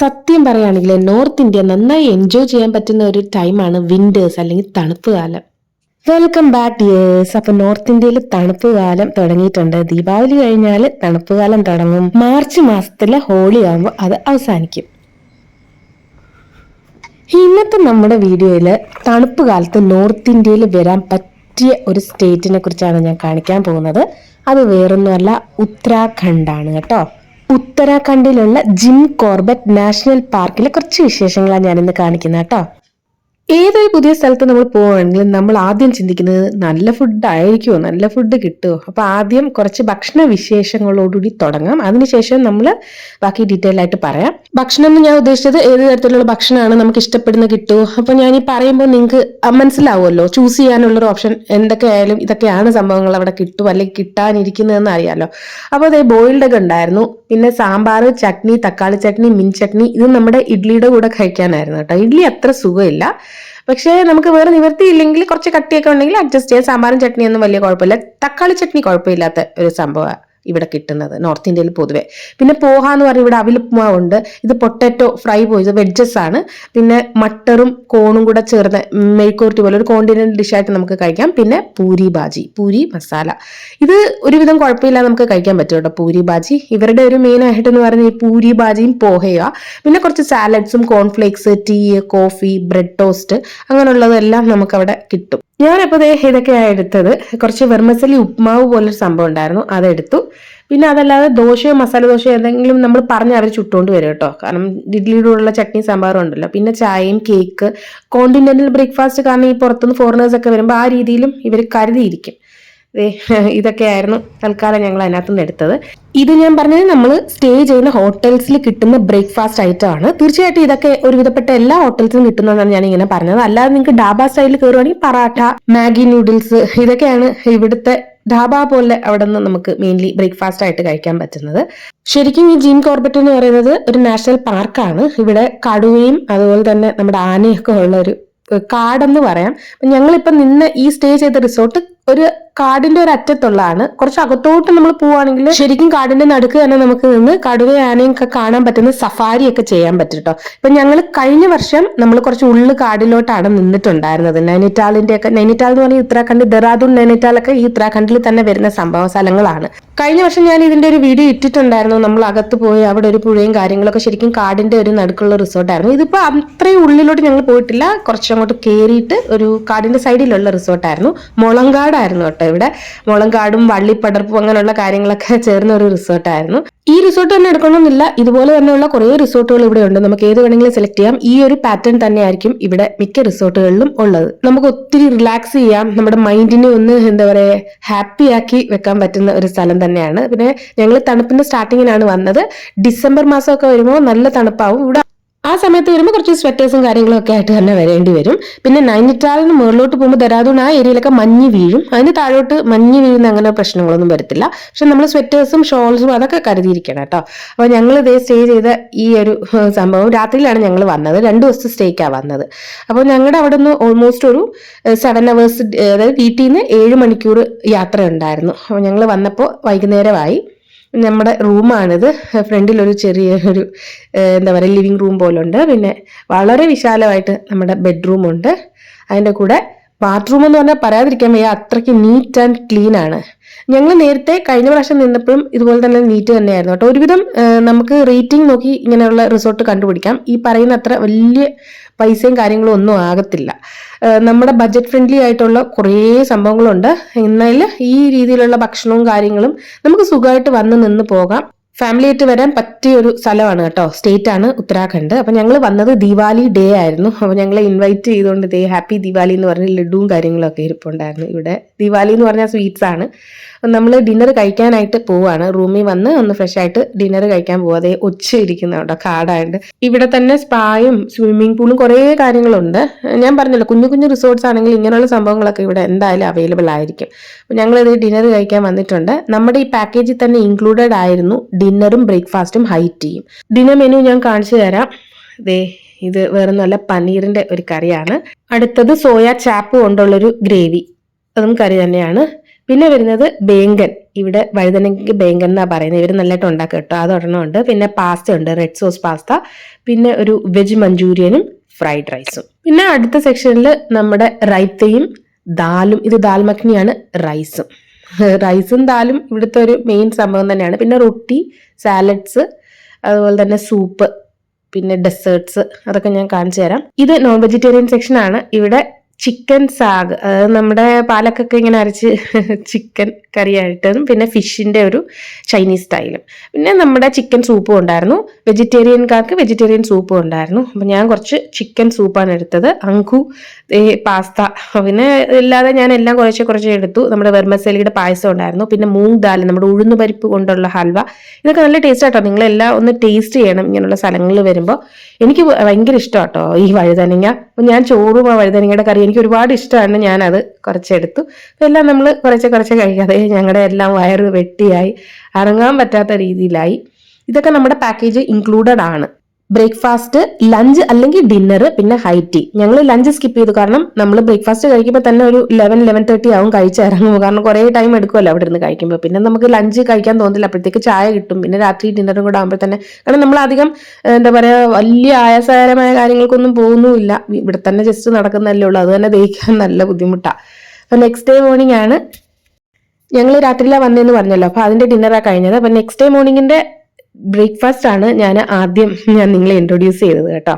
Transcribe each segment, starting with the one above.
സത്യം പറയുകയാണെങ്കിൽ north India നന്നായി എൻജോയ് ചെയ്യാൻ പറ്റുന്ന ഒരു ടൈമാണ് വിന്റേഴ്സ് അല്ലെങ്കിൽ തണുപ്പ് കാലം. വെൽക്കം ബാക്ക് യേഴ്സ് അപ്പൊ നോർത്ത് ഇന്ത്യയിൽ തണുപ്പ് കാലം തുടങ്ങിയിട്ടുണ്ട്. ദീപാവലി കഴിഞ്ഞാൽ തണുപ്പ് കാലം തുടങ്ങും. മാർച്ച് മാസത്തിലെ ഹോളി ആകുമ്പോൾ അത് അവസാനിക്കും. ഇന്നത്തെ നമ്മുടെ വീഡിയോയിൽ തണുപ്പ് കാലത്ത് നോർത്ത് ഇന്ത്യയിൽ വരാൻ പറ്റിയ ഒരു സ്റ്റേറ്റിനെ കുറിച്ചാണ് ഞാൻ കാണിക്കാൻ പോകുന്നത്. അത് വേറൊന്നുമല്ല ഉത്തരാഖണ്ഡാണ് കേട്ടോ. ഉത്തരാഖണ്ഡിലുള്ള ജിം കോർബറ്റ് നാഷണൽ പാർക്കിലെ കുറച്ച് വിശേഷങ്ങളാണ് ഞാനിന്ന് കാണിക്കുന്നത് കേട്ടോ. ഏതൊരു പുതിയ സ്ഥലത്ത് നമ്മൾ പോവുകയാണെങ്കിലും നമ്മൾ ആദ്യം ചിന്തിക്കുന്നത് നല്ല ഫുഡ് ആയിരിക്കുമോ നല്ല ഫുഡ് കിട്ടുമോ അപ്പൊ ആദ്യം കുറച്ച് ഭക്ഷണ വിശേഷങ്ങളോടുകൂടി തുടങ്ങാം. അതിനുശേഷം നമ്മൾ ബാക്കി ഡീറ്റെയിൽ ആയിട്ട് പറയാം. ഭക്ഷണം എന്ന് ഞാൻ ഉദ്ദേശിച്ചത് ഏത് തരത്തിലുള്ള ഭക്ഷണമാണ് നമുക്ക് ഇഷ്ടപ്പെടുന്ന കിട്ടുമോ അപ്പൊ ഞാൻ ഈ പറയുമ്പോൾ നിങ്ങൾക്ക് മനസ്സിലാവുമല്ലോ. ചൂസ് ചെയ്യാനുള്ളൊരു ഓപ്ഷൻ എന്തൊക്കെ ആയാലും ഇതൊക്കെയാണ് സംഭവങ്ങൾ അവിടെ കിട്ടും അല്ലെങ്കിൽ കിട്ടാനിരിക്കുന്നതെന്ന് അറിയാലോ. അപ്പോൾ അതേ ബോയിൽഡ് ഒക്കെ ഉണ്ടായിരുന്നു. പിന്നെ സാമ്പാർ ചട്നി തക്കാളി ചട്നി മിൻ ചട്നി. ഇത് നമ്മുടെ ഇഡ്ലിയുടെ കൂടെ കഴിക്കാനായിരുന്നു കേട്ടോ. ഇഡ്ലി അത്ര സുഖമില്ല. പക്ഷേ നമുക്ക് വേറെ നിവർത്തിയില്ലെങ്കിൽ കുറച്ച് കട്ടിയൊക്കെ ഉണ്ടെങ്കിൽ അഡ്ജസ്റ്റ് ചെയ്യാം. സാമ്പാറും ചട്നിയൊന്നും വലിയ കുഴപ്പമില്ല. തക്കാളി ചട്നി കുഴപ്പമില്ലാത്ത ഒരു സംഭവമാണ് ഇവിടെ കിട്ടുന്നത് നോർത്ത് ഇന്ത്യയിൽ പൊതുവെ. പിന്നെ പോഹ എന്ന് പറയുന്നത് ഇവിടെ ഉണ്ട്. ഇത് പൊട്ടറ്റോ ഫ്രൈ പോയത് വെഡ്ജസ് ആണ്. പിന്നെ മട്ടറും കോണും കൂടെ ചേർന്ന് മെഴുക്കുവരട്ടി പോലെ ഒരു കോണ്ടിനെന്റ് ഡിഷായിട്ട് നമുക്ക് കഴിക്കാം. പിന്നെ പൂരി ബാജി പൂരി മസാല. ഇത് ഒരുവിധം കുഴപ്പമില്ല നമുക്ക് കഴിക്കാൻ പറ്റും കേട്ടോ പൂരി ബാജി. ഇവരുടെ ഒരു മെയിൻ ആയിട്ട് എന്ന് പറഞ്ഞാൽ ഈ പൂരി ബാജിയും പോഹയുക പിന്നെ കുറച്ച് സാലഡ്സും cornflakes tea coffee bread toast അങ്ങനെയുള്ളതെല്ലാം നമുക്ക് അവിടെ കിട്ടും ഞാനപ്പോൾ ഇതൊക്കെയാണ് എടുത്തത്. കുറച്ച് വെർമസലി ഉപ്മാവ് പോലൊരു സംഭവം ഉണ്ടായിരുന്നു അതെടുത്തു. പിന്നെ അതല്ലാതെ ദോശയോ മസാല ദോശയോ എന്തെങ്കിലും നമ്മൾ പറഞ്ഞ് അവർ ചുട്ടുകൊണ്ട് വരും കേട്ടോ. കാരണം ഇഡ്ലിയുടെ കൂടെയുള്ള ചട്നി സാമ്പാറും ഉണ്ടല്ലോ പിന്നെ ചായയും കേക്ക് കോണ്ടിനെന്റൽ ബ്രേക്ക്ഫാസ്റ്റ് കാരണം ഈ പുറത്തുനിന്ന് ഫോറിനേഴ്സ് ഒക്കെ വരുമ്പോൾ ആ രീതിയിലും ഇവർ കരുതിയിരിക്കും. ഇതൊക്കെയായിരുന്നു തൽക്കാലം ഞങ്ങൾ അതിനകത്ത് നിന്ന് എടുത്തത്. ഇത് ഞാൻ പറഞ്ഞത് നമ്മൾ സ്റ്റേ ചെയ്യുന്ന ഹോട്ടൽസിൽ കിട്ടുന്ന ബ്രേക്ക്ഫാസ്റ്റ് ഐറ്റം ആണ്. തീർച്ചയായിട്ടും ഇതൊക്കെ ഒരുവിധപ്പെട്ട എല്ലാ ഹോട്ടൽസിലും കിട്ടുന്നതാണ് ഞാൻ ഇങ്ങനെ പറഞ്ഞത്. അല്ലാതെ നിങ്ങൾക്ക് ഡാബ സ്റ്റൈലിൽ കയറുവാണെങ്കിൽ പറാട്ട മാഗി നൂഡിൽസ് ഇതൊക്കെയാണ് ഇവിടുത്തെ ധാബ പോലെ അവിടെ നിന്ന് നമുക്ക് മെയിൻലി ബ്രേക്ക്ഫാസ്റ്റ് ആയിട്ട് കഴിക്കാൻ പറ്റുന്നത്. ശരിക്കും ഈ ജീൻ കോർബറ്റ് എന്ന് പറയുന്നത് ഒരു നാഷണൽ പാർക്കാണ് ഇവിടെ കടുവയും അതുപോലെ തന്നെ നമ്മുടെ ആനയൊക്കെ ഉള്ള ഒരു കാടെന്ന് പറയാം. ഞങ്ങളിപ്പോ നിന്ന് ഈ സ്റ്റേ ചെയ്ത റിസോർട്ട് ഒരു കാടിന്റെ ഒരു അറ്റത്തുള്ളതാണ്. കുറച്ച് അകത്തോട്ട് നമ്മൾ പോവുകയാണെങ്കിൽ ശരിക്കും കാടിന്റെ നടുക്ക് തന്നെ നമുക്ക് നിന്ന് കടുവ ആനയും ഒക്കെ കാണാൻ പറ്റുന്ന സഫാരി ഒക്കെ ചെയ്യാൻ പറ്റും ഇപ്പൊ ഞങ്ങൾ കഴിഞ്ഞ വർഷം നമ്മൾ കുറച്ച് ഉള്ളു കാടിലോട്ടാണ് നിന്നിട്ടുണ്ടായിരുന്നത്. നൈനിറ്റാളിന്റെ ഒക്കെ നൈനിറ്റാൾ എന്ന് പറഞ്ഞാൽ ഉത്തരാഖണ്ഡ് ദെറാദൂൺ നൈനിറ്റാളൊക്കെ ഈ ഉത്തരാഖണ്ഡിൽ തന്നെ വരുന്ന സംഭവ സ്ഥലങ്ങളാണ് കഴിഞ്ഞ വർഷം ഞാൻ ഇതിന്റെ ഒരു വീഡിയോ ഇട്ടിട്ടുണ്ടായിരുന്നു. നമ്മൾ അകത്ത് പോയി അവിടെ ഒരു പുഴയും കാര്യങ്ങളൊക്കെ ശരിക്കും കാടിന്റെ ഒരു നടുക്കുള്ള റിസോർട്ടായിരുന്നു ഇതിപ്പോ അത്രയും ഉള്ളിലോട്ട് ഞങ്ങൾ പോയിട്ടില്ല. കുറച്ചങ്ങോട്ട് കയറിയിട്ട് ഒരു കാടിന്റെ സൈഡിലുള്ള റിസോർട്ടായിരുന്നു മുളങ്കാടായിരുന്നു കേട്ടോ ഇവിടെ മുളങ്കാടും വള്ളിപ്പടർപ്പും അങ്ങനെയുള്ള കാര്യങ്ങളൊക്കെ ചേർന്ന ഒരു റിസോർട്ടായിരുന്നു. ഈ റിസോർട്ട് തന്നെ എടുക്കണമെന്നില്ല. ഇതുപോലെ തന്നെയുള്ള കുറേ റിസോർട്ടുകൾ ഇവിടെ ഉണ്ട്. നമുക്ക് ഏത് വേണമെങ്കിലും സെലക്ട് ചെയ്യാം. ഈ ഒരു പാറ്റേൺ തന്നെയായിരിക്കും ഇവിടെ മിക്ക റിസോർട്ടുകളിലും ഉള്ളത്. നമുക്ക് ഒത്തിരി റിലാക്സ് ചെയ്യാം. നമ്മുടെ മൈൻഡിനെ ഒന്ന് എന്താ പറയുക ഹാപ്പി ആക്കി വെക്കാൻ പറ്റുന്ന ഒരു സ്ഥലം തന്നെയാണ്. പിന്നെ ഞങ്ങൾ തണുപ്പിന്റെ സ്റ്റാർട്ടിങ്ങിനാണ് വന്നത്. ഡിസംബർ മാസമൊക്കെ വരുമ്പോൾ നല്ല തണുപ്പാവും. ഇവിടെ ആ സമയത്ത് വരുമ്പോൾ കുറച്ച് സ്വെറ്റേഴ്സും കാര്യങ്ങളും ഒക്കെ ആയിട്ട് തന്നെ വരേണ്ടി വരും. പിന്നെ നൈനിറ്റാളിന് മുകളിലോട്ട് പോകുമ്പോൾ ദരാദൂൺ ആ ഏരിയയിലൊക്കെ മഞ്ഞ് വീഴും. അതിന് താഴോട്ട് മഞ്ഞ് വീഴുന്ന അങ്ങനെ പ്രശ്നങ്ങളൊന്നും വരത്തില്ല. പക്ഷെ നമ്മൾ സ്വെറ്റേഴ്സും ഷോൾസും അതൊക്കെ കരുതിയിരിക്കണം കേട്ടോ. അപ്പോൾ ഞങ്ങൾ ഇതേ സ്റ്റേ ചെയ്ത ഈ ഒരു സംഭവം രാത്രിയിലാണ് ഞങ്ങൾ വന്നത്. രണ്ട് ദിവസത്തെ സ്റ്റേക്കാണ് വന്നത്. അപ്പോൾ ഞങ്ങളുടെ അവിടെ നിന്ന് ഓൾമോസ്റ്റ് ഒരു സെവൻ അവേഴ്സ് അതായത് വീട്ടിൽ നിന്ന് ഏഴ് മണിക്കൂർ യാത്ര ഉണ്ടായിരുന്നു അപ്പോൾ ഞങ്ങൾ വന്നപ്പോൾ വൈകുന്നേരമായി. നമ്മുടെ റൂമാണിത്. ഫ്രണ്ടിൽ ഒരു ചെറിയ ഒരു എന്താ പറയുക ലിവിങ് റൂം പോലുണ്ട്. പിന്നെ വളരെ വിശാലമായിട്ട് നമ്മുടെ ബെഡ്റൂം ഉണ്ട് അതിന്റെ കൂടെ ബാത്റൂം എന്ന് പറഞ്ഞാൽ പറയാതിരിക്കാൻ വയ്യ അത്രയ്ക്ക് നീറ്റ് ആൻഡ് ക്ലീൻ ആണ് ഞങ്ങൾ നേരത്തെ കഴിഞ്ഞ പ്രാവശ്യം നിന്നപ്പോഴും ഇതുപോലെ തന്നെ നീറ്റ് തന്നെയായിരുന്നു കേട്ടോ. ഒരുവിധം നമുക്ക് റേറ്റിംഗ് നോക്കി ഇങ്ങനെയുള്ള റിസോർട്ട് കണ്ടുപിടിക്കാം. ഈ പറയുന്ന അത്ര വലിയ പൈസയും കാര്യങ്ങളും ഒന്നും ആകത്തില്ല. നമ്മുടെ ബഡ്ജറ്റ് ഫ്രണ്ട്ലി ആയിട്ടുള്ള കുറേ സംഭവങ്ങളുണ്ട്. എന്നാൽ ഈ രീതിയിലുള്ള ഭക്ഷണവും കാര്യങ്ങളും നമുക്ക് സുഖമായിട്ട് വന്ന് നിന്ന് പോകാം. ഫാമിലി ആയിട്ട് വരാൻ പറ്റിയ ഒരു സ്ഥലമാണ് കേട്ടോ. സ്റ്റേറ്റ് ആണ് ഉത്തരാഖണ്ഡ്. അപ്പൊ ഞങ്ങൾ വന്നത് ദിവാലി ഡേ ആയിരുന്നു. അപ്പൊ ഞങ്ങളെ ഇൻവൈറ്റ് ചെയ്തുകൊണ്ട് ദേ ഹാപ്പി ദിവാലി എന്ന് പറഞ്ഞ ലഡുവും കാര്യങ്ങളൊക്കെ ഇരിപ്പുണ്ടായിരുന്നു ഇവിടെ. ദിവാലി എന്ന് പറഞ്ഞാൽ സ്വീറ്റ്സ് ആണ്. നമ്മൾ ഡിന്നർ കഴിക്കാനായിട്ട് പോവാണ്. റൂമിൽ വന്ന് ഒന്ന് ഫ്രഷ് ആയിട്ട് ഡിന്നർ കഴിക്കാൻ പോവാതെ ഒച്ച ഇരിക്കുന്ന കേട്ടോ കാടായിട്ട് ഇവിടെ തന്നെ സ്പായും സ്വിമ്മിംഗ് പൂളും കുറേ കാര്യങ്ങളുണ്ട്. ഞാൻ പറഞ്ഞല്ലോ കുഞ്ഞു കുഞ്ഞു റിസോർട്ട്സ് ആണെങ്കിൽ ഇങ്ങനെയുള്ള സംഭവങ്ങളൊക്കെ ഇവിടെ എന്തായാലും അവൈലബിൾ ആയിരിക്കും. ഞങ്ങളിത് ഡിന്നർ കഴിക്കാൻ വന്നിട്ടുണ്ട്. നമ്മുടെ ഈ പാക്കേജിൽ തന്നെ ഇൻക്ലൂഡഡ് ആയിരുന്നു ഡിന്നറും ബ്രേക്ക്ഫാസ്റ്റും ഹൈ ടീയും ഡിന്നർ മെനു ഞാൻ കാണിച്ചു തരാം. ദേ ഇത് വേറെ നല്ല പനീറിന്റെ ഒരു കറിയാണ്. അടുത്തത് സോയ ചാപ്പ് കൊണ്ടുള്ളൊരു ഗ്രേവി. അതും കറി തന്നെയാണ്. പിന്നെ വരുന്നത് ബേങ്കൻ. ഇവിടെ വഴുതനങ്ങയ്ക്ക് ബേങ്കൻ എന്നാ പറയുന്നത്. ഇവർ നല്ലതായിട്ട് ഉണ്ടാക്കുക കേട്ടോ. അത് ഒരെണ്ണമുണ്ട് പിന്നെ പാസ്ത ഉണ്ട്. Red sauce pasta. പിന്നെ ഒരു വെജ് മഞ്ചൂരിയനും ഫ്രൈഡ് റൈസും പിന്നെ അടുത്ത സെക്ഷനിൽ നമ്മുടെ റൈത്തയും ദാലും ഇത് ദാൽ മഖ്നിയാണ് റൈസും. റൈസും ദാലും ഇവിടുത്തെ ഒരു മെയിൻ സംഭവം തന്നെയാണ്. പിന്നെ റൊട്ടി സാലഡ്സ് അതുപോലെ തന്നെ സൂപ്പ് പിന്നെ ഡെസേർട്സ് അതൊക്കെ ഞാൻ കാണിച്ചു തരാം. ഇത് നോൺ വെജിറ്റേറിയൻ സെക്ഷൻ ആണ്. ഇവിടെ ചിക്കൻ സാഗ് നമ്മുടെ പാലക്കൊക്കെ ഇങ്ങനെ അരച്ച് ചിക്കൻ കറിയായിട്ടും പിന്നെ ഫിഷിന്റെ ഒരു ചൈനീസ് സ്റ്റൈലും പിന്നെ നമ്മുടെ ചിക്കൻ സൂപ്പും ഉണ്ടായിരുന്നു. വെജിറ്റേറിയൻകാർക്ക് വെജിറ്റേറിയൻ സൂപ്പും ഉണ്ടായിരുന്നു. അപ്പം ഞാൻ കുറച്ച് ചിക്കൻ സൂപ്പാണ് എടുത്തത്. അങ്കു പാസ്ത പിന്നെ ഇല്ലാതെ ഞാൻ എല്ലാം കുറച്ച് കുറച്ച് എടുത്തു. നമ്മുടെ വെർമസേലിയുടെ പായസം ഉണ്ടായിരുന്നു. പിന്നെ മൂങ് ദാൽ നമ്മുടെ ഉഴുന്ന് പരിപ്പ് കൊണ്ടുള്ള ഹൽവ. ഇതൊക്കെ നല്ല ടേസ്റ്റ് ആട്ടോ. നിങ്ങളെല്ലാം ഒന്ന് ടേസ്റ്റ് ചെയ്യണം ഇങ്ങനെയുള്ള സ്ഥലങ്ങളിൽ വരുമ്പോൾ എനിക്ക് ഭയങ്കര ഇഷ്ടമാട്ടോ ഈ വഴുതനങ്ങ. അപ്പം ഞാൻ ചോറും ആ വഴുതനങ്ങയുടെ കറി എനിക്ക് ഒരുപാട് ഇഷ്ടമാണ് ഞാനത് കുറച്ചെടുത്തു. അപ്പം എല്ലാം നമ്മൾ കുറച്ച് കുറച്ച് കഴിക്കാതെ ഞങ്ങളുടെ എല്ലാം വയറ് വെട്ടിയായി. ഇറങ്ങാൻ പറ്റാത്ത രീതിയിലായി. ഇതൊക്കെ നമ്മുടെ പാക്കേജ് ഇൻക്ലൂഡഡ് ആണ്. ബ്രേക്ക്ഫാസ്റ്റ് ലഞ്ച് അല്ലെങ്കിൽ ഡിന്നർ പിന്നെ ഹൈ ടീ ഞങ്ങൾ ലഞ്ച് സ്കിപ്പ് ചെയ്തു. കാരണം നമ്മൾ ബ്രേക്ക്ഫാസ്റ്റ് കഴിക്കുമ്പോൾ തന്നെ ഒരു ലെവൻ ലെവൻ തേർട്ടി ആവും കഴിച്ചിറങ്ങുമ്പോൾ കാരണം കുറേ ടൈം എടുക്കുമല്ലോ അവിടെ ഇരുന്ന് കഴിക്കുമ്പോൾ പിന്നെ നമുക്ക് ലഞ്ച് കഴിക്കാൻ തോന്നില്ല. അപ്പോഴത്തേക്ക് ചായ കിട്ടും. പിന്നെ രാത്രി ഡിന്നറും കൂടെ ആകുമ്പോൾ തന്നെ. കാരണം നമ്മൾ അധികം എന്താ പറയുക വലിയ ആയാസകരമായ കാര്യങ്ങൾക്കൊന്നും പോകുന്നുമില്ല. ഇവിടെ തന്നെ ജസ്റ്റ് നടക്കുന്നതല്ലേ ഉള്ളൂ. അത് തന്നെ ദഹിക്കാൻ നല്ല ബുദ്ധിമുട്ടാണ് അപ്പം നെക്സ്റ്റ് ഡേ മോർണിംഗ് ആണ്. ഞങ്ങൾ രാത്രിയിലാണ് വന്നതെന്ന് പറഞ്ഞല്ലോ. അപ്പോൾ അതിന്റെ ഡിന്നറാണ് കഴിഞ്ഞത്. അപ്പോൾ നെക്സ്റ്റ് ഡേ മോർണിംഗിന്റെ ബ്രേക്ക്ഫാസ്റ്റ് ആണ് ഞാൻ ആദ്യം ഞാൻ നിങ്ങളെ ഇൻട്രൊഡ്യൂസ് ചെയ്തത് കേട്ടോ.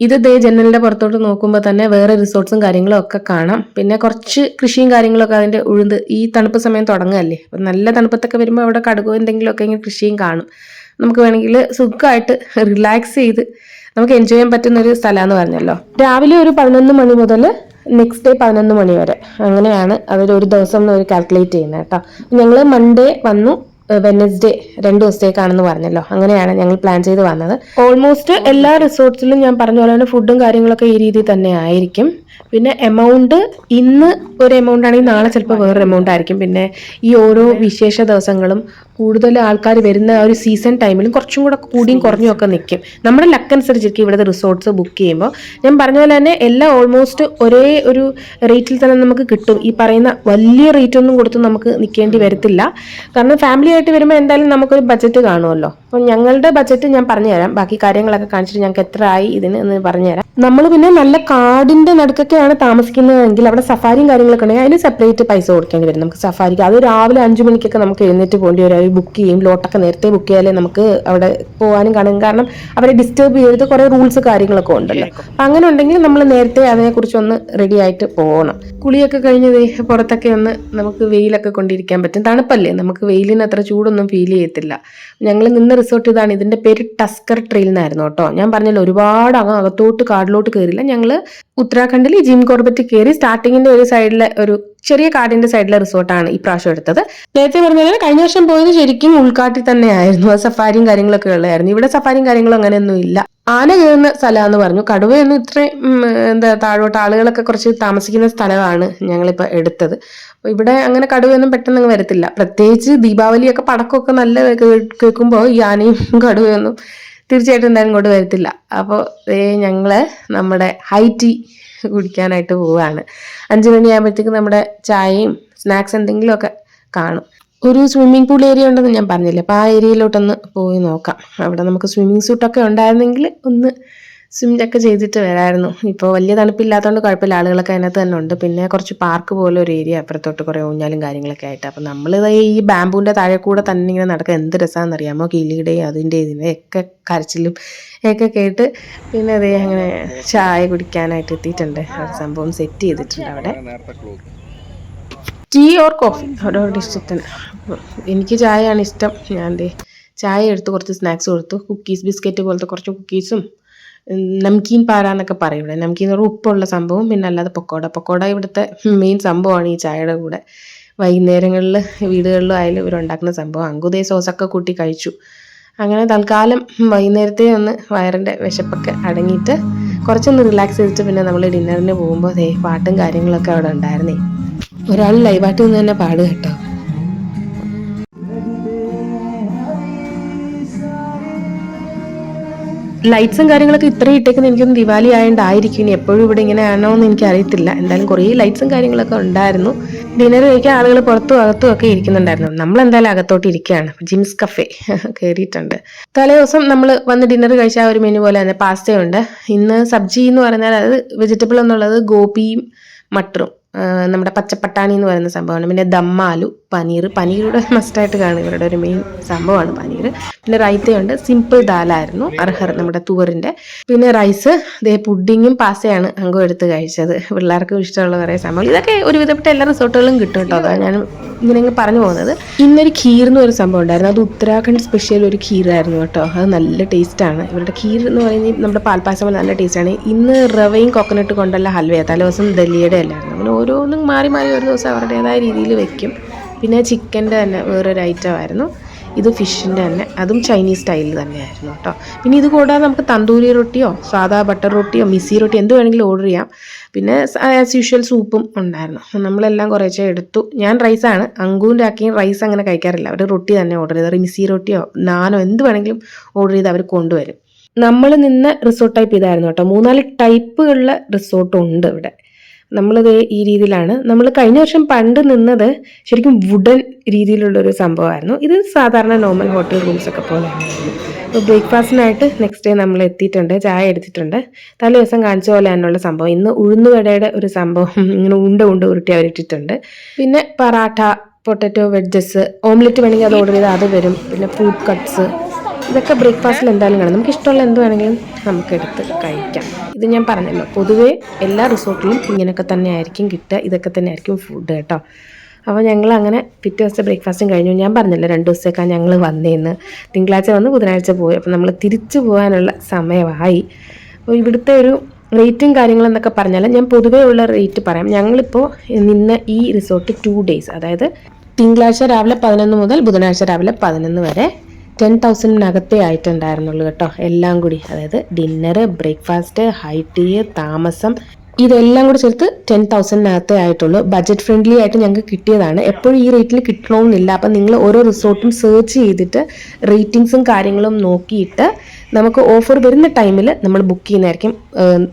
ഇത് ദേ ജനലിന്റെ പുറത്തോട്ട് നോക്കുമ്പോൾ തന്നെ വേറെ റിസോർട്ട്സും കാര്യങ്ങളും ഒക്കെ കാണാം. പിന്നെ കുറച്ച് കൃഷിയും കാര്യങ്ങളൊക്കെ അതിന്റെ ഉഴുത് ഈ തണുപ്പ് സമയം തുടങ്ങുകയല്ലേ? അപ്പം നല്ല തണുപ്പത്തൊക്കെ വരുമ്പോൾ അവിടെ കടുകോ എന്തെങ്കിലുമൊക്കെ ഇങ്ങനെ കൃഷിയും കാണും. നമുക്ക് വേണമെങ്കിൽ സുഖമായിട്ട് റിലാക്സ് ചെയ്ത് നമുക്ക് എൻജോയ് ചെയ്യാൻ പറ്റുന്ന ഒരു സ്ഥലമാണെന്ന് പറഞ്ഞല്ലോ. രാവിലെ ഒരു പതിനൊന്ന് മണി മുതൽ നെക്സ്റ്റ് ഡേ പതിനൊന്ന് മണി വരെ. അങ്ങനെയാണ് അവർ ഒരു ദിവസം അവർ കാൽക്കുലേറ്റ് ചെയ്യുന്നത് കേട്ടോ. ഞങ്ങൾ മൺഡേ വന്നു. വെനസ്ഡേ രണ്ട് ദിവസത്തേക്കാണെന്ന് പറഞ്ഞല്ലോ. അങ്ങനെയാണ് ഞങ്ങൾ പ്ലാൻ ചെയ്ത് വന്നത്. ഓൾമോസ്റ്റ് എല്ലാ റിസോർട്ട്സിലും ഞാൻ പറഞ്ഞ പോലെ തന്നെ ഫുഡും കാര്യങ്ങളൊക്കെ ഈ രീതിയിൽ തന്നെ ആയിരിക്കും. പിന്നെ എമൗണ്ട് ഇന്ന് ഒരു എമൗണ്ട് ആണെങ്കിൽ നാളെ ചിലപ്പോൾ വേറൊരു എമൗണ്ട് ആയിരിക്കും. പിന്നെ ഈ ഓരോ വിശേഷ ദിവസങ്ങളും കൂടുതൽ ആൾക്കാർ വരുന്ന ആ ഒരു സീസൺ ടൈമിലും കുറച്ചും കൂടെ കൂടിയും കുറഞ്ഞും ഒക്കെ നിൽക്കും നമ്മുടെ ലക്ക് അനുസരിച്ചിരിക്കും ഇവിടുത്തെ റിസോർട്ട്സ് ബുക്ക് ചെയ്യുമ്പോൾ. ഞാൻ പറഞ്ഞ പോലെ തന്നെ എല്ലാം ഓൾമോസ്റ്റ് ഒരേ ഒരു റേറ്റിൽ തന്നെ നമുക്ക് കിട്ടും. ഈ പറയുന്ന വലിയ റേറ്റ് ഒന്നും കൊടുത്ത് നമുക്ക് നിൽക്കേണ്ടി വരത്തില്ല. കാരണം ഫാമിലി ആയിട്ട് വരുമ്പോൾ എന്തായാലും നമുക്കൊരു ബജറ്റ് കാണുമല്ലോ. അപ്പം ഞങ്ങളുടെ ബജറ്റ് ഞാൻ പറഞ്ഞുതരാം. ബാക്കി കാര്യങ്ങളൊക്കെ കാണിച്ചിട്ട് ഞങ്ങൾക്ക് എത്ര ആയി ഇതിന് എന്ന് പറഞ്ഞുതരാം. നമ്മൾ പിന്നെ നല്ല കാടിന്റെ നടുക്കൊക്കെയാണ് താമസിക്കുന്നതെങ്കിൽ അവിടെ സഫാരിയും കാര്യങ്ങളൊക്കെ ഉണ്ടെങ്കിൽ അതിന് സെപ്പറേറ്റ് പൈസ കൊടുക്കേണ്ടി വരും. നമുക്ക് സഫാരിക്ക് അത് രാവിലെ അഞ്ചു മണിക്കൊക്കെ നമുക്ക് എഴുന്നേറ്റ് പോകേണ്ടി വരും. അവർ ബുക്ക് ചെയ്യും ലോട്ടൊക്കെ നേരത്തെ ബുക്ക് ചെയ്യാലേ നമുക്ക് അവിടെ പോകാനും കാണും കാരണം അവരെ ഡിസ്റ്റർബ് ചെയ്ത് കുറേ റൂൾസ് കാര്യങ്ങളൊക്കെ ഉണ്ടല്ലോ. അപ്പം അങ്ങനെ ഉണ്ടെങ്കിൽ നമ്മൾ നേരത്തെ അതിനെക്കുറിച്ച് ഒന്ന് റെഡി ആയിട്ട് പോകണം. കുളിയൊക്കെ കഴിഞ്ഞ് പുറത്തൊക്കെ ഒന്ന് നമുക്ക് വെയിലൊക്കെ കൊണ്ടിരിക്കാൻ പറ്റും. തണുപ്പല്ലേ? നമുക്ക് വെയിലിന് അത്ര ചൂടൊന്നും ഫീൽ ചെയ്യത്തില്ല. ഞങ്ങൾ നിന്ന റിസോർട്ട് ഇതാണ്. ഇതിന്റെ പേര് ടസ്കർ ട്രെയിൽ എന്നായിരുന്നു കേട്ടോ. ഞാൻ പറഞ്ഞല്ലോ ഒരുപാട് അങ്ങ് അകത്തോട്ട് കാടിലോട്ട് കയറില്ല. ഞങ്ങൾ ഉത്തരാഖണ്ഡിൽ ജിം കോർബറ്റ് കയറി സ്റ്റാർട്ടിങ്ങിന്റെ ഒരു സൈഡിലെ ഒരു ചെറിയ കാടിന്റെ സൈഡിലെ റിസോർട്ടാണ് ഈ പ്രാവശ്യം എടുത്തത്. നേരത്തെ പറഞ്ഞാൽ കഴിഞ്ഞ വർഷം പോയത് ശരിക്കും ഉൾക്കാട്ടിൽ തന്നെയായിരുന്നു. സഫാരിയും കാര്യങ്ങളൊക്കെ ഉള്ളതായിരുന്നു. ഇവിടെ സഫാരിയും കാര്യങ്ങളും അങ്ങനെയൊന്നും ഇല്ല. ആന കയറുന്ന സ്ഥലമാണെന്ന് പറഞ്ഞു. കടുവയൊന്നും ഇത്രയും എന്താ താഴോട്ട് ആളുകളൊക്കെ കുറച്ച് താമസിക്കുന്ന സ്ഥലമാണ് ഞങ്ങളിപ്പോൾ എടുത്തത്. അപ്പൊ ഇവിടെ അങ്ങനെ കടുവയൊന്നും പെട്ടെന്ന് അങ്ങ് വരത്തില്ല. പ്രത്യേകിച്ച് ദീപാവലിയൊക്കെ പടക്കമൊക്കെ നല്ല കേൾക്കുമ്പോൾ ഈ ആനയും കടുവയൊന്നും തീർച്ചയായിട്ടും എന്തായാലും ഇങ്ങോട്ട് വരത്തില്ല. അപ്പോൾ ഞങ്ങൾ നമ്മുടെ ഹൈ ടീ കുടിക്കാനായിട്ട് പോവുകയാണ്. അഞ്ചു മണിയാകുമ്പോഴത്തേക്ക് നമ്മുടെ ചായയും സ്നാക്സ് എന്തെങ്കിലുമൊക്കെ കാണും. ഒരു സ്വിമ്മിംഗ് പൂൾ ഏരിയ ഉണ്ടെന്ന് ഞാൻ പറഞ്ഞില്ലേ? അപ്പോൾ ആ ഏരിയയിലോട്ടൊന്ന് പോയി നോക്കാം. അവിടെ നമുക്ക് സ്വിമ്മിംഗ് സൂട്ടൊക്കെ ഉണ്ടായിരുന്നെങ്കിൽ ഒന്ന് സ്വിമ്മിങ്ങൊക്കെ ചെയ്തിട്ട് വരായിരുന്നു. ഇപ്പോൾ വലിയ തണുപ്പില്ലാത്തതുകൊണ്ട് കുഴപ്പമില്ല. ആളുകളൊക്കെ അതിനകത്ത് തന്നെ ഉണ്ട്. പിന്നെ കുറച്ച് പാർക്ക് പോലെ ഒരു ഏരിയ അപ്പുറത്തോട്ട് കുറേ ഊഞ്ഞാലും കാര്യങ്ങളൊക്കെ ആയിട്ട്. അപ്പോൾ നമ്മൾ ഈ ബാമ്പൂവിന്റെ താഴെ കൂടെ തന്നെ ഇങ്ങനെ നടക്കുക. എന്ത് രസമാണെന്ന് അറിയാമോ? കിളിയുടെയും അതിന്റെ ഇതിന്റെ ഒക്കെ കരച്ചിലും ഒക്കെ കേട്ട് പിന്നെ അതേ അങ്ങനെ ചായ കുടിക്കാനായിട്ട് എത്തിയിട്ടുണ്ട്. സംഭവം സെറ്റ് ചെയ്തിട്ടുണ്ട് അവിടെ. Tea or coffee? ഓരോരുടെ ഇഷ്ടത്തിന്. എനിക്ക് ചായയാണ് ഇഷ്ടം. ഞാൻ ദേ ചായ എടുത്ത് കുറച്ച് സ്നാക്സ് കൊടുത്തു. കുക്കീസ് ബിസ്ക്കറ്റ് പോലത്തെ കുറച്ച് കുക്കീസും നംകീൻ പാര എന്നൊക്കെ പറയും ഇവിടെ നംകീൻ പറഞ്ഞാൽ ഉപ്പുള്ള സംഭവം പിന്നെ അല്ലാതെ പക്കോട. പക്കോട ഇവിടുത്തെ മെയിൻ സംഭവമാണ് ഈ ചായയുടെ കൂടെ. വൈകുന്നേരങ്ങളിൽ വീടുകളിലും ആയാലും ഇവരുണ്ടാക്കുന്ന സംഭവം. അങ്കുതേ സോസൊക്കെ കൂട്ടി കഴിച്ചു. അങ്ങനെ തൽക്കാലം വൈകുന്നേരത്തെ ഒന്ന് വയറിന്റെ വിശപ്പൊക്കെ അടങ്ങിയിട്ട് കുറച്ചൊന്ന് റിലാക്സ് ചെയ്തിട്ട് പിന്നെ നമ്മൾ ഡിന്നറിന് പോകുമ്പോൾ ദേ പാട്ടും കാര്യങ്ങളൊക്കെ അവിടെ ഉണ്ടായിരുന്നേ. ഒരാൾ ലൈവായിട്ട് നിന്ന് തന്നെ പാടുക കേട്ടോ. ലൈറ്റ്സും കാര്യങ്ങളൊക്കെ ഇത്രയും ഇട്ടേക്കുന്ന എനിക്കൊന്ന് ദിവാലി ആയതുകൊണ്ടായിരിക്കും ഇനി എപ്പോഴും ഇവിടെ ഇങ്ങനെ ആണോ എന്ന് എനിക്ക് അറിയത്തില്ല എന്തായാലും കുറേ ലൈറ്റ്സും കാര്യങ്ങളൊക്കെ ഉണ്ടായിരുന്നു. ഡിന്നർ കഴിക്കാൻ ആളുകൾ പുറത്തും അകത്തും ഒക്കെ ഇരിക്കുന്നുണ്ടായിരുന്നു. നമ്മൾ എന്തായാലും അകത്തോട്ട് ഇരിക്കുകയാണ്. ജിംസ് കഫേ കയറിയിട്ടുണ്ട് തലേ ദിവസം നമ്മൾ വന്ന് ഡിന്നർ കഴിച്ച ആ ഒരു മെനു പോലെ തന്നെ പാസ്തയുണ്ട് ഇന്ന് സബ്ജി എന്ന് പറഞ്ഞാൽ അത് വെജിറ്റബിൾ എന്നുള്ളത് ഗോപിയും മട്ടറും. നമ്മുടെ പച്ചപ്പട്ടാണി എന്ന് പറയുന്ന സംഭവമാണ്. പിന്നെ ദമ്മാലു പനീർ. പനീരുടെ മസ്റ്റായിട്ട് കാണും ഇവരുടെ ഒരു മെയിൻ സംഭവമാണ് പനീർ. പിന്നെ റൈത്തയുണ്ട്. സിമ്പിൾ ദാലായിരുന്നു. അർഹർ നമ്മുടെ തുവറിന്റെ. പിന്നെ റൈസ് ദേ പുഡിങ്ങും പാസയാണ് അങ്കം എടുത്ത് കഴിച്ചത്. പിള്ളേർക്കും ഇഷ്ടമുള്ള കുറേ സംഭവം. ഇതൊക്കെ ഒരുവിധപ്പെട്ട എല്ലാ റിസോർട്ടുകളും കിട്ടും കേട്ടോ. അതാണ് ഞാൻ ഇങ്ങനെ അങ്ങ് പറഞ്ഞു പോകുന്നത്. ഇന്നൊരു ഖീർ എന്ന് ഒരു സംഭവം ഉണ്ടായിരുന്നു. അത് ഉത്തരാഖണ്ഡ് സ്പെഷ്യൽ ഒരു ഖീറായിരുന്നു കേട്ടോ. അത് നല്ല ടേസ്റ്റാണ് ഇവരുടെ ഖീർ എന്ന് പറയുന്നത് നമ്മുടെ പാൽപ്പായസം പോലെ നല്ല ടേസ്റ്റാണ് ഇന്ന് റവയും കോക്കനട്ട് കൊണ്ടുള്ള ഹൽവയാണ് തലേ ദിവസം ഡൽഹിയുടെ അല്ലായിരുന്നു അങ്ങനെ ഓരോന്നും മാറി മാറി ഒരു ദിവസം അവരുടേതായ രീതിയിൽ വെക്കും. പിന്നെ ചിക്കന്റെ തന്നെ വേറൊരു ഐറ്റം ആയിരുന്നു. ഇത് ഫിഷിന്റെ തന്നെ. അതും ചൈനീസ് സ്റ്റൈലിൽ തന്നെയായിരുന്നു കേട്ടോ. പിന്നെ ഇത് കൂടാതെ നമുക്ക് തന്തൂരി റൊട്ടിയോ സാദാ ബട്ടർ റൊട്ടിയോ മിസ്സി റൊട്ടി എന്ത് വേണമെങ്കിലും ഓർഡർ ചെയ്യാം. പിന്നെ ആസ് യൂഷ്വൽ സൂപ്പും ഉണ്ടായിരുന്നു. നമ്മളെല്ലാം കുറേശ്ശെ എടുത്തു. ഞാൻ റൈസാണ് അങ്കൂന്റെ ആക്കിയും റൈസ് അങ്ങനെ കഴിക്കാറില്ല. അവർ റൊട്ടി തന്നെ ഓർഡർ ചെയ്ത് മിസ്സി റൊട്ടിയോ നാനോ എന്ത് വേണമെങ്കിലും ഓർഡർ ചെയ്ത് അവർ കൊണ്ടുവരും. നമ്മൾ നിന്ന് റിസോർട്ട് ടൈപ്പ് ഇതായിരുന്നു കേട്ടോ. മൂന്നാൽ റിസോർട്ട് ഉണ്ട് ഇവിടെ. നമ്മളിത് ഈ രീതിയിലാണ്. നമ്മൾ കഴിഞ്ഞ വർഷം പണ്ട് നിന്നത് ശരിക്കും വുഡൻ രീതിയിലുള്ളൊരു സംഭവമായിരുന്നു. ഇത് സാധാരണ നോർമൽ ഹോട്ടൽ റൂംസ് ഒക്കെ പോലെയാണ് അപ്പോൾ ബ്രേക്ക്ഫാസ്റ്റിനായിട്ട് നെക്സ്റ്റ് ഡേ നമ്മൾ എത്തിയിട്ടുണ്ട് ചായ എടുത്തിട്ടുണ്ട്. തലേ ദിവസം കാണിച്ച പോലെ തന്നെയുള്ള സംഭവം. ഇന്ന് ഉഴുന്നുവടയുടെ ഒരു സംഭവം ഇങ്ങനെ ഉണ്ട ഉണ്ട ഉരുട്ടി അവരിട്ടിട്ടുണ്ട് പിന്നെ പറാട്ട പൊട്ടറ്റോ വെഡ്ജസ് ഓംലെറ്റ് വേണമെങ്കിൽ അത് ഓർഡർ ചെയ്താൽ അത് വരും. പിന്നെ ഫ്രൂട്ട് കട്ട്സ് ഇതൊക്കെ ബ്രേക്ക്ഫാസ്റ്റിൽ എന്തായാലും കാണും. നമുക്ക് ഇഷ്ടമുള്ള എന്ത് വേണമെങ്കിലും നമുക്ക് എടുത്ത് കഴിക്കാം. ഇത് ഞാൻ പറഞ്ഞല്ലോ പൊതുവേ എല്ലാ റിസോർട്ടിലും ഇങ്ങനെയൊക്കെ തന്നെ ആയിരിക്കും കിട്ടുക ഇതൊക്കെ തന്നെ ആയിരിക്കും ഫുഡ് കേട്ടോ. അപ്പോൾ ഞങ്ങൾ അങ്ങനെ പിറ്റേ ദിവസത്തെ ബ്രേക്ക്ഫാസ്റ്റും കഴിഞ്ഞു. ഞാൻ പറഞ്ഞല്ലോ രണ്ട് ദിവസത്തേക്കാണ് ഞങ്ങൾ വന്നേന്ന്. തിങ്കളാഴ്ച വന്ന് ബുധനാഴ്ച പോയി. അപ്പോൾ നമ്മൾ തിരിച്ചു പോകാനുള്ള സമയമായി. അപ്പോൾ ഇവിടുത്തെ ഒരു റേറ്റും കാര്യങ്ങളെന്നൊക്കെ പറഞ്ഞാൽ ഞാൻ പൊതുവേ ഉള്ള റേറ്റ് പറയാം. ഞങ്ങളിപ്പോൾ നിന്ന് ഈ റിസോർട്ട് ടു ഡേയ്സ് അതായത് തിങ്കളാഴ്ച രാവിലെ പതിനൊന്ന് മുതൽ ബുധനാഴ്ച രാവിലെ പതിനൊന്ന് വരെ ടെൻ തൗസൻഡിനകത്തേ ആയിട്ടുണ്ടായിരുന്നുള്ളൂ കേട്ടോ. എല്ലാം കൂടി. അതായത് ഡിന്നർ ബ്രേക്ക്ഫാസ്റ്റ് ഹൈ ടീ താമസം. ഇതെല്ലാം കൂടി ചേർത്ത് ടെൻ തൗസൻഡിനകത്തേ ആയിട്ടുള്ളൂ. ബഡ്ജറ്റ് ഫ്രണ്ട്ലി ആയിട്ട് ഞങ്ങൾക്ക് കിട്ടിയതാണ്. എപ്പോഴും ഈ റേറ്റിൽ കിട്ടണമെന്നില്ല അപ്പം നിങ്ങൾ ഓരോ റിസോർട്ടും സെർച്ച് ചെയ്തിട്ട് റേറ്റിംഗ്സും കാര്യങ്ങളും നോക്കിയിട്ട് നമുക്ക് ഓഫർ വരുന്ന ടൈമിൽ നമ്മൾ ബുക്ക് ചെയ്യുന്നതായിരിക്കും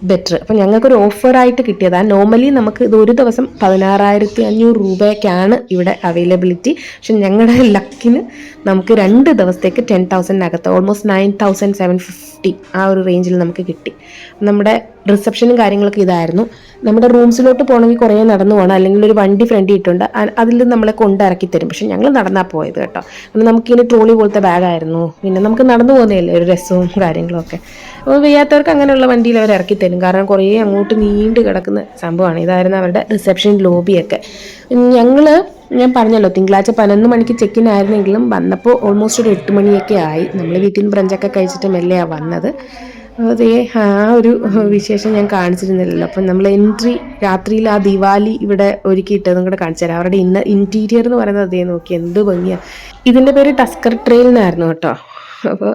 ബെറ്റർ അപ്പം ഞങ്ങൾക്കൊരു ഓഫറായിട്ട് കിട്ടിയതാണ് നോർമലി നമുക്ക് ഇത് ഒരു ദിവസം പതിനാറായിരത്തി അഞ്ഞൂറ് രൂപയ്ക്കാണ് ഇവിടെ അവൈലബിലിറ്റി പക്ഷെ ഞങ്ങളുടെ ലക്കിന് നമുക്ക് രണ്ട് ദിവസത്തേക്ക് ten തൗസൻഡിനകത്ത് almost nine thousand seven fifty ആ ഒരു റേഞ്ചിൽ നമുക്ക് കിട്ടി. നമ്മുടെ റിസപ്ഷനും കാര്യങ്ങളൊക്കെ ഇതായിരുന്നു. നമ്മുടെ റൂംസിലോട്ട് പോകണമെങ്കിൽ കുറേ നടന്നു പോകണം. അല്ലെങ്കിൽ ഒരു വണ്ടി ഫ്രണ്ട് ഇട്ടുണ്ട്. അതിൽ നമ്മളെ കൊണ്ടിറക്കി തരും. പക്ഷെ ഞങ്ങൾ നടന്നാ പോയത് കേട്ടോ. അപ്പം നമുക്കിങ്ങനെ ട്രോളി പോലത്തെ ബാഗായിരുന്നു. പിന്നെ നമുക്ക് നടന്നു പോകുന്നതല്ലേ? ഒരു രസവും കാര്യങ്ങളൊക്കെ അപ്പോൾ വയ്യാത്തവർക്ക് അങ്ങനെയുള്ള വണ്ടിയിൽ അവർ ഇറക്കി തരും. കാരണം കുറേ അങ്ങോട്ട് നീണ്ട് കിടക്കുന്ന സംഭവമാണ്. ഇതായിരുന്നു അവരുടെ റിസപ്ഷൻ ലോബിയൊക്കെ. ഞങ്ങൾ ഞാൻ പറഞ്ഞല്ലോ തിങ്കളാഴ്ച പതിനൊന്ന് മണിക്ക് ചെക്കിൻ ആയിരുന്നെങ്കിലും വന്നപ്പോൾ ഓൾമോസ്റ്റ് ഒരു എട്ട് മണിയൊക്കെ ആയി. നമ്മൾ വീട്ടിൽ നിന്ന് ബ്രഞ്ചൊക്കെ കഴിച്ചിട്ട് മെല്ലെയാണ് വന്നത്. അതേ ആ ഒരു വിശേഷം ഞാൻ കാണിച്ചിരുന്നില്ലല്ലോ. അപ്പം നമ്മൾ എൻട്രി രാത്രിയിൽ ആ ദിവാലി ഇവിടെ ഒരുക്കിയിട്ടതും കൂടെ കാണിച്ചു തരാം. അവരുടെ ഇന്ന ഇന്റീരിയർ എന്ന് പറയുന്നത് അതേ നോക്കി എന്ത് ഭംഗിയാണ് ഇതിന്റെ പേര് ടസ്കർ ട്രെയിൽ എന്നായിരുന്നു കേട്ടോ. അപ്പോൾ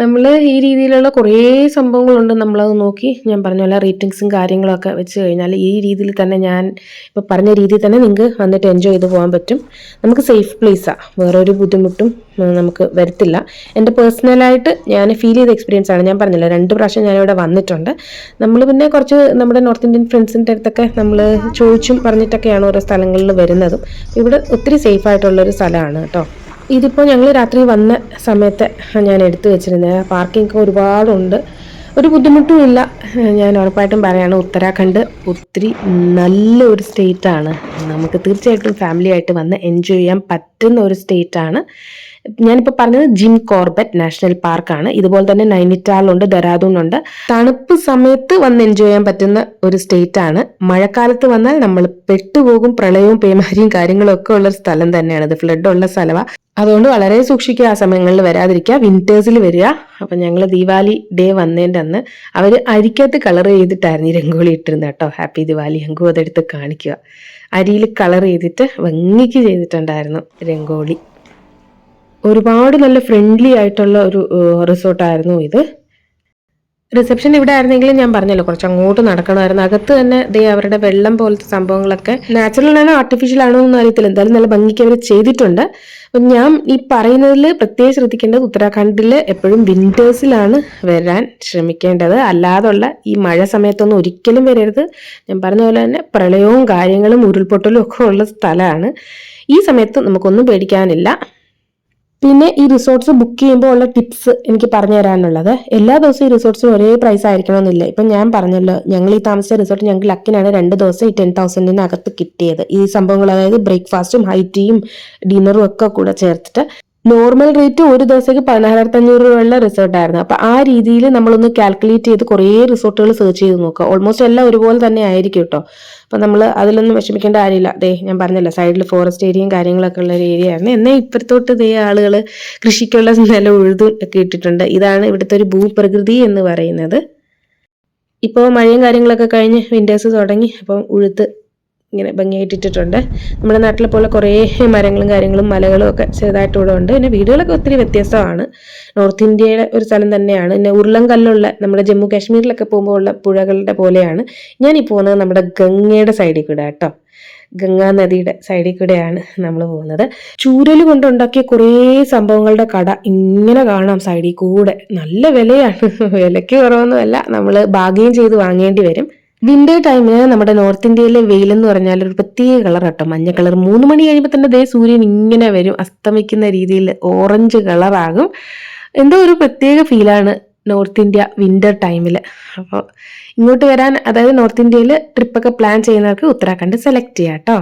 നമ്മൾ ഈ രീതിയിലുള്ള കുറേ സംഭവങ്ങളുണ്ട് നമ്മളത് നോക്കി. ഞാൻ പറഞ്ഞ പോലെ റേറ്റിങ്സും കാര്യങ്ങളൊക്കെ വെച്ച് കഴിഞ്ഞാൽ ഈ രീതിയിൽ തന്നെ ഞാൻ ഇപ്പോൾ പറഞ്ഞ രീതിയിൽ തന്നെ നിങ്ങൾക്ക് വന്നിട്ട് എൻജോയ് ചെയ്ത് പോകാൻ പറ്റും. നമുക്ക് സേഫ് പ്ലേസാണ് വേറൊരു ബുദ്ധിമുട്ടും നമുക്ക് വരത്തില്ല. എന്റെ പേഴ്സണലായിട്ട് ഞാൻ ഫീൽ ചെയ്ത എക്സ്പീരിയൻസ് ആണ്. ഞാൻ പറഞ്ഞില്ല രണ്ട് പ്രാവശ്യം ഞാനിവിടെ വന്നിട്ടുണ്ട്. നമ്മൾ പിന്നെ കുറച്ച് നമ്മുടെ നോർത്ത് ഇന്ത്യൻ ഫ്രണ്ട്സിന്റെ അടുത്തൊക്കെ നമ്മൾ ചോദിച്ചും പറഞ്ഞിട്ടൊക്കെയാണ് ഓരോ സ്ഥലങ്ങളിൽ വരുന്നതും. ഇവിടെ ഒത്തിരി സേഫ് ആയിട്ടുള്ളൊരു സ്ഥലമാണ് കേട്ടോ. ഇതിപ്പോൾ ഞങ്ങൾ രാത്രി വന്ന സമയത്ത് ഞാൻ എടുത്തു വെച്ചിരുന്നത് പാർക്കിംഗ് ഒരുപാടുണ്ട്. ഒരു ബുദ്ധിമുട്ടും ഇല്ല. ഞാൻ ഉറപ്പായിട്ടും പറയുകയാണ് ഉത്തരാഖണ്ഡ് ഒത്തിരി നല്ല ഒരു സ്റ്റേറ്റ് ആണ്. നമുക്ക് തീർച്ചയായിട്ടും ഫാമിലി ആയിട്ട് വന്ന് എൻജോയ് ചെയ്യാൻ പറ്റുന്ന ഒരു സ്റ്റേറ്റ് ആണ്. ഞാനിപ്പോൾ പറഞ്ഞത് ജിം കോർബറ്റ് നാഷണൽ പാർക്കാണ് ഇതുപോലെ തന്നെ നൈനിറ്റാളുണ്ട് ദരാദൂൺ ഉണ്ട് തണുപ്പ് സമയത്ത് വന്ന് എൻജോയ് ചെയ്യാൻ പറ്റുന്ന ഒരു സ്റ്റേറ്റ് ആണ്. മഴക്കാലത്ത് വന്നാൽ നമ്മൾ പെട്ടുപോകും പ്രളയവും പേമാരിയും കാര്യങ്ങളും ഒക്കെ ഉള്ള സ്ഥലം തന്നെയാണ്. ഇത് ഫ്ലഡ് ഉള്ള സ്ഥലമാണ് അതുകൊണ്ട് വളരെ സൂക്ഷിക്കുക ആ സമയങ്ങളിൽ വരാതിരിക്കുക. വിന്റേഴ്സിൽ വരിക. അപ്പം ഞങ്ങൾ ദീപാവലി ഡേ വന്നതിന്റെ അന്ന് അവർ അരിക്കകത്ത് കളർ ചെയ്തിട്ടായിരുന്നു ഈ രംഗോളി ഇട്ടിരുന്നത് കേട്ടോ. ഹാപ്പി ദിവാലി അങ്കു അതെടുത്ത് കാണിക്കുക. അരിയിൽ കളർ ചെയ്തിട്ട് ഭംഗിക്ക് ചെയ്തിട്ടുണ്ടായിരുന്നു രംഗോളി ഒരുപാട് നല്ല ഫ്രണ്ട്ലി ആയിട്ടുള്ള ഒരു റിസോർട്ടായിരുന്നു ഇത്. റിസപ്ഷൻ ഇവിടെ ആയിരുന്നെങ്കിലും ഞാൻ പറഞ്ഞല്ലോ കുറച്ച് അങ്ങോട്ട് നടക്കണമായിരുന്നു. അകത്ത് തന്നെ ദേ അവരുടെ വെള്ളം പോലത്തെ സംഭവങ്ങളൊക്കെ നാച്ചുറൽ ആണോ ആർട്ടിഫിഷ്യൽ ആണോ എന്നൊന്നും അറിയത്തില്ല. എന്തായാലും നല്ല ഭംഗിക്ക് അവർ ചെയ്തിട്ടുണ്ട്. അപ്പം ഞാൻ ഈ പറയുന്നതിൽ പ്രത്യേകം ശ്രദ്ധിക്കേണ്ടത് ഉത്തരാഖണ്ഡിൽ എപ്പോഴും വിന്റേഴ്സിലാണ് വരാൻ ശ്രമിക്കേണ്ടത്. അല്ലാതുള്ള ഈ മഴ സമയത്തൊന്നും ഒരിക്കലും വരരുത്. ഞാൻ പറഞ്ഞ പോലെ തന്നെ പ്രളയവും കാര്യങ്ങളും ഉരുൾപൊട്ടലും ഒക്കെ ഉള്ള സ്ഥലമാണ്. ഈ സമയത്ത് നമുക്കൊന്നും പേടിക്കാനില്ല. പിന്നെ ഈ റിസോർട്ട്സ് ബുക്ക് ചെയ്യുമ്പോൾ ഉള്ള ടിപ്സ് എനിക്ക് പറഞ്ഞു തരാനുള്ളത്. എല്ലാ ദിവസവും ഈ റിസോർട്ട്സിന് ഒരേ പ്രൈസ് ആയിരിക്കണമെന്നില്ല. ഇപ്പം ഞാൻ പറഞ്ഞല്ലോ ഞങ്ങൾ ഈ താമസിച്ച റിസോർട്ട് ഞങ്ങൾക്ക് ലക്കിനാണ് രണ്ട് ദിവസം ഈ ടെൻ തൗസൻഡിന് അകത്ത് കിട്ടിയത്. ഈ സംഭവങ്ങൾ അതായത് ബ്രേക്ക്ഫാസ്റ്റും ഹൈ ടീയും ഡിന്നറും ഒക്കെ കൂടെ ചേർത്തിട്ട് നോർമൽ റേറ്റ് ഒരു ദിവസത്തേക്ക് പതിനായിരത്തി അഞ്ഞൂറ് രൂപയുള്ള റിസോർട്ടായിരുന്നു അപ്പൊ ആ രീതിയിൽ നമ്മളൊന്ന് കാൽക്കുലേറ്റ് ചെയ്ത് കുറേ റിസോർട്ടുകൾ സെർച്ച് ചെയ്ത് നോക്കുക. ഓൾമോസ്റ്റ് എല്ലാം ഒരുപോലെ തന്നെ ആയിരിക്കും കേട്ടോ. അപ്പൊ നമ്മൾ അതിലൊന്നും വിഷമിക്കേണ്ട കാര്യമില്ല. ദേ ഞാൻ പറഞ്ഞല്ലോ സൈഡിൽ ഫോറസ്റ്റ് ഏരിയയും കാര്യങ്ങളൊക്കെ ഉള്ള ഒരു ഏരിയ ആയിരുന്നു. എന്നാൽ ഇപ്പുറത്തോട്ട് ദേ ആളുകൾ കൃഷിക്കുള്ള നില ഉഴുതും ഒക്കെ ഇട്ടിട്ടുണ്ട്. ഇതാണ് ഇവിടുത്തെ ഒരു ഭൂപ്രകൃതി എന്ന് പറയുന്നത്. ഇപ്പോൾ മഴയും കാര്യങ്ങളൊക്കെ കഴിഞ്ഞ് വിൻഡേഴ്സ് തുടങ്ങി. അപ്പം ഉഴുത്ത് ഇങ്ങനെ ഭംഗിയായിട്ട് ഇട്ടിട്ടുണ്ട് നമ്മുടെ നാട്ടിലെ പോലെ കുറേ മരങ്ങളും കാര്യങ്ങളും മലകളും ഒക്കെ ചെറുതായിട്ട് ഇവിടെ ഉണ്ട്. പിന്നെ വീടുകളൊക്കെ ഒത്തിരി വ്യത്യസ്തമാണ്. നോർത്ത് ഇന്ത്യയുടെ ഒരു സ്ഥലം തന്നെയാണ്. പിന്നെ ഉരുളംകല്ലുള്ള നമ്മുടെ ജമ്മു കാശ്മീരിലൊക്കെ പോകുമ്പോൾ ഉള്ള പുഴകളുടെ പോലെയാണ്. ഞാൻ ഈ പോകുന്നത് നമ്മുടെ ഗംഗയുടെ സൈഡിൽ കൂടെ കേട്ടോ. ഗംഗാ നദിയുടെ സൈഡിൽ കൂടെയാണ് നമ്മൾ പോകുന്നത്. ചൂരൽ കൊണ്ടുണ്ടാക്കിയ കുറേ സംഭവങ്ങളുടെ കട ഇങ്ങനെ കാണാം സൈഡിൽ കൂടെ. നല്ല വിലയാണ്. വിലയ്ക്ക് കുറവൊന്നുമല്ല. നമ്മൾ ഭാഗ്യം ചെയ്ത് വാങ്ങേണ്ടി വരും. വിന്റർ ടൈമിന് നമ്മുടെ നോർത്ത് ഇന്ത്യയിലെ വെയിൽ എന്ന് പറഞ്ഞാൽ ഒരു പ്രത്യേക കളർ കേട്ടോ മഞ്ഞ കളർ മൂന്ന് മണി കഴിയുമ്പോൾ തന്നെ ദേ സൂര്യൻ ഇങ്ങനെ വരും. അസ്തമിക്കുന്ന രീതിയിൽ ഓറഞ്ച് കളറാകും എന്തോ ഒരു പ്രത്യേക ഫീലാണ് നോർത്ത് ഇന്ത്യ വിന്റർ ടൈമിൽ അപ്പോൾ ഇങ്ങോട്ട് വരാൻ അതായത് നോർത്ത് ഇന്ത്യയിൽ ട്രിപ്പൊക്കെ പ്ലാൻ ചെയ്യുന്നവർക്ക് ഉത്തരാഖണ്ഡ് സെലക്ട് ചെയ്യാം കേട്ടോ